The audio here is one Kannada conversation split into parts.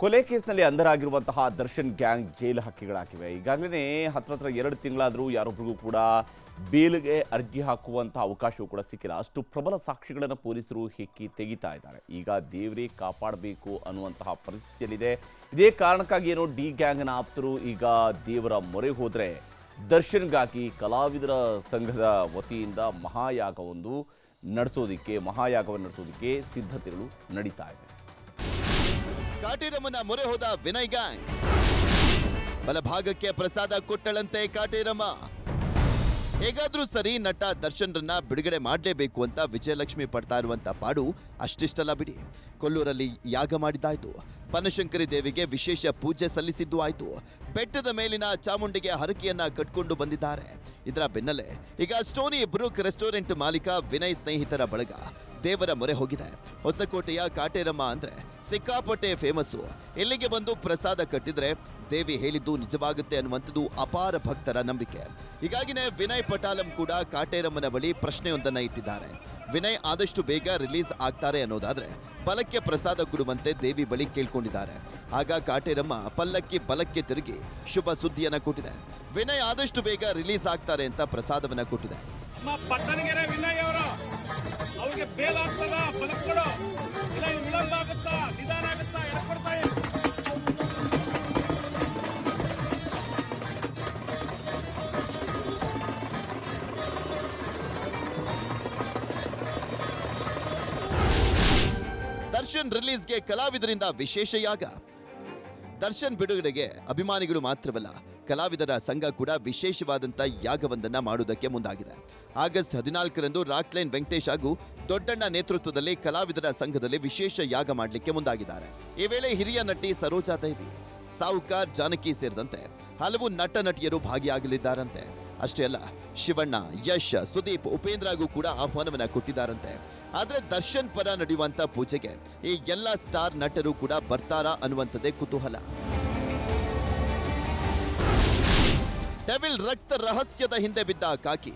ಕೊಲೆ ಕೇಸ್ನಲ್ಲಿ ಅಂಧರಾಗಿರುವಂತಹ ದರ್ಶನ್ ಗ್ಯಾಂಗ್ ಜೈಲು ಹಕ್ಕಿಗಳಾಗಿವೆ. ಈಗಾಗಲೇ ಹತ್ರ ಹತ್ರ ಎರಡು ತಿಂಗಳಾದರೂ ಯಾರೊಬ್ಬರಿಗೂ ಕೂಡ ಬೇಲ್ಗೆ ಅರ್ಜಿ ಹಾಕುವಂತಹ ಅವಕಾಶವೂ ಕೂಡ ಸಿಕ್ಕಿಲ್ಲ. ಅಷ್ಟು ಪ್ರಬಲ ಸಾಕ್ಷಿಗಳನ್ನು ಪೊಲೀಸರು ಹೆಕ್ಕಿ ತೆಗಿತಾ ಇದ್ದಾರೆ. ಈಗ ದೇವರೇ ಕಾಪಾಡಬೇಕು ಅನ್ನುವಂತಹ ಪರಿಸ್ಥಿತಿಯಲ್ಲಿದೆ. ಇದೇ ಕಾರಣಕ್ಕಾಗಿ ಏನೋ ಡಿ ಗ್ಯಾಂಗ್ನ ಆಪ್ತರು ಈಗ ದೇವರ ಮೊರೆ ಹೋದರೆ ದರ್ಶನ್ಗಾಗಿ ಕಲಾವಿದರ ಸಂಘದ ವತಿಯಿಂದ ಮಹಾಯಾಗವೊಂದು ನಡೆಸೋದಕ್ಕೆ, ಮಹಾಯಾಗವನ್ನು ನಡೆಸೋದಕ್ಕೆ ಸಿದ್ಧತೆಗಳು ನಡೀತಾ ಇವೆ. ಕಾಟೇರಮ್ಮನ ಮೊರೆ ಹೋದ ವಿನಯ್ ಗ್ಯಾಂಗ್. ಬಲಭಾಗಕ್ಕೆ ಪ್ರಸಾದ ಕೊಟ್ಟಳಂತೆ ಕಾಟೀರಮ್ಮ. ಹೇಗಾದ್ರೂ ಸರಿ ನಟ ದರ್ಶನ್ರನ್ನ ಬಿಡುಗಡೆ ಮಾಡಲೇಬೇಕು ಅಂತ ವಿಜಯಲಕ್ಷ್ಮಿ ಪಡ್ತಾ ಇರುವಂತ ಪಾಡು ಅಷ್ಟಿಷ್ಟಲ್ಲ ಬಿಡಿ. ಕೊಲ್ಲೂರಲ್ಲಿ ಯಾಗ ಮಾಡಿದ್ದಾಯ್ತು. ಪನಶಂಕರಿ ದೇವಿಗೆ ವಿಶೇಷ ಪೂಜೆ ಸಲ್ಲಿಸಿದ್ದು ಆಯ್ತು. ಬೆಟ್ಟದ ಮೇಲಿನ ಚಾಮುಂಡಿಗೆ ಹರಕೆಯನ್ನ ಕಟ್ಕೊಂಡು ಬಂದಿದ್ದಾರೆ. ಇದರ ಬೆನ್ನಲ್ಲೇ ಈಗ ಸ್ಟೋನಿ ಬ್ರೂಕ್ ರೆಸ್ಟೋರೆಂಟ್ ಮಾಲೀಕ ವಿನಯ್ ಸ್ನೇಹಿತರ ಬಳಗ. ದೇವರ ಮೊರೆ ಹೋಗಿದೆ. ಹೊಸಕೋಟೆಯ ಕಾಟೇರಮ್ಮ ಅಂದ್ರೆ ಸಿಕ್ಕಾಪಟ್ಟೆ ಫೇಮಸ್ಸು ಇಲ್ಲಿಗೆ ಬಂದು ಪ್ರಸಾದ ಕಟ್ಟಿದ್ರೆ ದೇವಿ ಹೇಳಿದ್ದು ನಿಜವಾಗುತ್ತೆ ಅನ್ನುವಂಥದ್ದು ಅಪಾರ ಭಕ್ತರ ನಂಬಿಕೆ. ಹೀಗಾಗಿನೇ ವಿನಯ್ ಪಟಾಲಂ ಕೂಡ ಕಾಟೇರಮ್ಮನ ಬಳಿ ಪ್ರಶ್ನೆಯೊಂದನ್ನ ಇಟ್ಟಿದ್ದಾರೆ. ವಿನಯ್ ಆದಷ್ಟು ಬೇಗ ರಿಲೀಸ್ ಆಗ್ತಾರೆ ಅನ್ನೋದಾದ್ರೆ ಬಲಕ್ಕೆ ಪ್ರಸಾದ ಕೊಡುವಂತೆ ದೇವಿ ಬಳಿ ಕೇಳ್ಕೊಂಡಿದ್ದಾರೆ. ಆಗ ಕಾಟೇರಮ್ಮ ಪಲ್ಲಕ್ಕಿ ಬಲಕ್ಕೆ ತಿರುಗಿ ಶುಭ ಸುದ್ದಿಯನ್ನ ಕೊಟ್ಟಿದೆ. ವಿನಯ್ ಆದಷ್ಟು ಬೇಗ ರಿಲೀಸ್ ಆಗ್ತಾರೆ ಅಂತ ಪ್ರಸಾದವನ್ನ ಕೊಟ್ಟಿದೆ. ಬೇಲ್ ಆಗ್ತದ ಬದುಕೊಡು ಕೊಡು. ಇಲ್ಲ ವಿಳಂಬ ಆಗುತ್ತಾ, ನಿಧಾನ ಆಗುತ್ತಾ ಎಡ್ಕೊಡ್ತಾ ದರ್ಶನ್ ರಿಲೀಸ್ಗೆ ಕಲಾವಿದರಿಂದ ವಿಶೇಷ ಯಾಗ. ದರ್ಶನ್ ಬಿಡುಗಡೆಗೆ ಅಭಿಮಾನಿಗಳು ಮಾತ್ರವಲ್ಲ, ಕಲಾವಿದರ ಸಂಘ ಕೂಡ ವಿಶೇಷವಾದಂತ ಯಾಗವೊಂದನ್ನ ಮಾಡುವುದಕ್ಕೆ ಮುಂದಾಗಿದೆ. ಆಗಸ್ಟ್ ಹದಿನಾಲ್ಕರಂದು ರಾಕ್ಲೈನ್ ವೆಂಕಟೇಶ್ ಹಾಗೂ ದೊಡ್ಡಣ್ಣ ನೇತೃತ್ವದಲ್ಲಿ ಕಲಾವಿದರ ಸಂಘದಲ್ಲಿ ವಿಶೇಷ ಯಾಗ ಮಾಡಲಿಕ್ಕೆ ಮುಂದಾಗಿದ್ದಾರೆ. ಈ ವೇಳೆ ಹಿರಿಯ ನಟಿ ಸರೋಜಾ ದೇವಿ, ಸಾವುಕಾರ್ ಜಾನಕಿ ಸೇರಿದಂತೆ ಹಲವು ನಟ ನಟಿಯರು ಭಾಗಿಯಾಗಲಿದ್ದಾರಂತೆ. ಅಷ್ಟೇ ಅಲ್ಲ, ಶಿವಣ್ಣ, ಯಶ್, ಸುದೀಪ್ ಉಪೇಂದ್ರಗೂ ಕೂಡ ಆಹ್ವಾನವನ್ನ ಕೊಟ್ಟಿದ್ದಾರಂತೆ. ಆದ್ರೆ ದರ್ಶನ್ ಪರ ನಡೆಯುವಂತ ಪೂಜೆಗೆ ಈ ಎಲ್ಲ ಸ್ಟಾರ್ ನಟರು ಕೂಡ ಬರ್ತಾರಾ ಅನ್ನುವಂಥದ್ದೇ ಕುತೂಹಲ. ಡೆವಿಲ್ ರಕ್ತ ರಹಸ್ಯದ ಹಿಂದೆ ಬಿದ್ದ ಕಾಕಿ.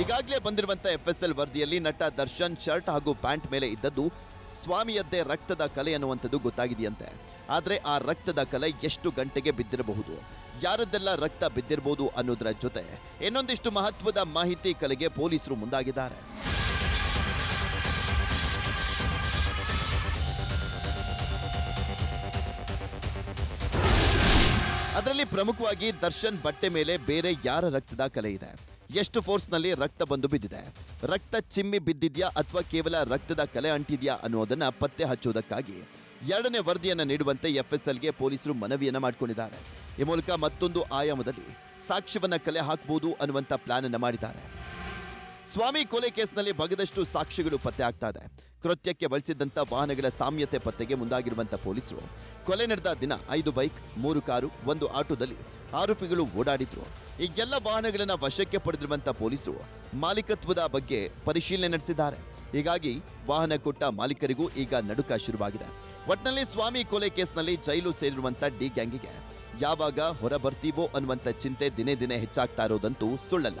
ಈಗಾಗಲೇ ಬಂದಿರುವಂತ ಎಫ್ಎಸ್ಎಲ್ ವರದಿಯಲ್ಲಿ ನಟ ದರ್ಶನ್ ಶರ್ಟ್ ಹಾಗೂ ಪ್ಯಾಂಟ್ ಮೇಲೆ ಇದ್ದದ್ದು ಸ್ವಾಮಿಯದ್ದೇ ರಕ್ತದ ಕಲೆ ಅನ್ನುವಂಥದ್ದು ಗೊತ್ತಾಗಿದೆಯಂತೆ. ಆದರೆ ಆ ರಕ್ತದ ಕಲೆ ಎಷ್ಟು ಗಂಟೆಗೆ ಬಿದ್ದಿರಬಹುದು? ಯಾರದ್ದೆಲ್ಲ ರಕ್ತ ಬಿದ್ದಿರಬಹುದು ಅನ್ನೋದರ ಜೊತೆ ಇನ್ನೊಂದಿಷ್ಟು ಮಹತ್ವದ ಮಾಹಿತಿ ಕಲೆಗೆ ಪೊಲೀಸರು ಮುಂದಾಗಿದ್ದಾರೆ. ಅದರಲ್ಲಿ ಪ್ರಮುಖವಾಗಿ ದರ್ಶನ್ ಬಟ್ಟೆ ಮೇಲೆ ಬೇರೆ ಯಾರ ರಕ್ತದ ಕಲೆ ಇದೆ? ಎಷ್ಟು ಫೋರ್ಸ್ನಲ್ಲಿ ರಕ್ತ ಬಂದು ಬಿದ್ದಿದೆ? ರಕ್ತ ಚಿಮ್ಮಿ ಬಿದ್ದಿದ್ಯಾ ಅಥವಾ ಕೇವಲ ರಕ್ತದ ಕಲೆ ಅಂಟಿದ್ಯಾ ಅನ್ನೋದನ್ನ ಪತ್ತೆ ಹಚ್ಚುವುದಕ್ಕಾಗಿ ಎರಡನೇ ವರದಿಯನ್ನು ನೀಡುವಂತೆ ಎಫ್ಎಸ್ಎಲ್ಗೆ ಪೊಲೀಸರು ಮನವಿಯನ್ನ ಮಾಡಿಕೊಂಡಿದ್ದಾರೆ. ಈ ಮೂಲಕ ಮತ್ತೊಂದು ಆಯಾಮದಲ್ಲಿ ಸಾಕ್ಷ್ಯವನ್ನ ಕಲೆ ಹಾಕಬಹುದು ಅನ್ನುವಂಥ ಪ್ಲಾನ್ ಅನ್ನ ಮಾಡಿದ್ದಾರೆ. ಸ್ವಾಮಿ ಕೊಲೆ ಕೇಸ್ನಲ್ಲಿ ಬಗೆದಷ್ಟು ಸಾಕ್ಷಿಗಳು ಪತ್ತೆ ಆಗ್ತಾ ಇದೆ. ಕೃತ್ಯಕ್ಕೆ ಬಳಸಿದಂತ ವಾಹನಗಳ ಸಾಮ್ಯತೆ ಪತ್ತೆಗೆ ಮುಂದಾಗಿರುವಂತಹ ಪೊಲೀಸರು. ಕೊಲೆ ನಡೆದ ದಿನ ಐದು ಬೈಕ್, ಮೂರು ಕಾರು, ಒಂದು ಆಟೋದಲ್ಲಿ ಆರೋಪಿಗಳು ಓಡಾಡಿದ್ರು. ಈ ಎಲ್ಲ ವಾಹನಗಳನ್ನ ವಶಕ್ಕೆ ಪಡೆದಿರುವಂತ ಪೊಲೀಸರು ಮಾಲೀಕತ್ವದ ಬಗ್ಗೆ ಪರಿಶೀಲನೆ ನಡೆಸಿದ್ದಾರೆ. ಹೀಗಾಗಿ ವಾಹನ ಕೊಟ್ಟ ಮಾಲೀಕರಿಗೂ ಈಗ ನಡುಕ ಶುರುವಾಗಿದೆ. ಒಟ್ನಲ್ಲಿ ಸ್ವಾಮಿ ಕೊಲೆ ಕೇಸ್ನಲ್ಲಿ ಜೈಲು ಸೇರಿರುವಂತ ಡಿ ಗ್ಯಾಂಗಿಗೆ ಯಾವಾಗ ಹೊರ ಬರ್ತೀವೋ ಅನ್ನುವಂತ ಚಿಂತೆ ದಿನೇ ದಿನೇ ಹೆಚ್ಚಾಗ್ತಾ ಇರೋದಂತೂ ಸುಳ್ಳಲ್ಲ.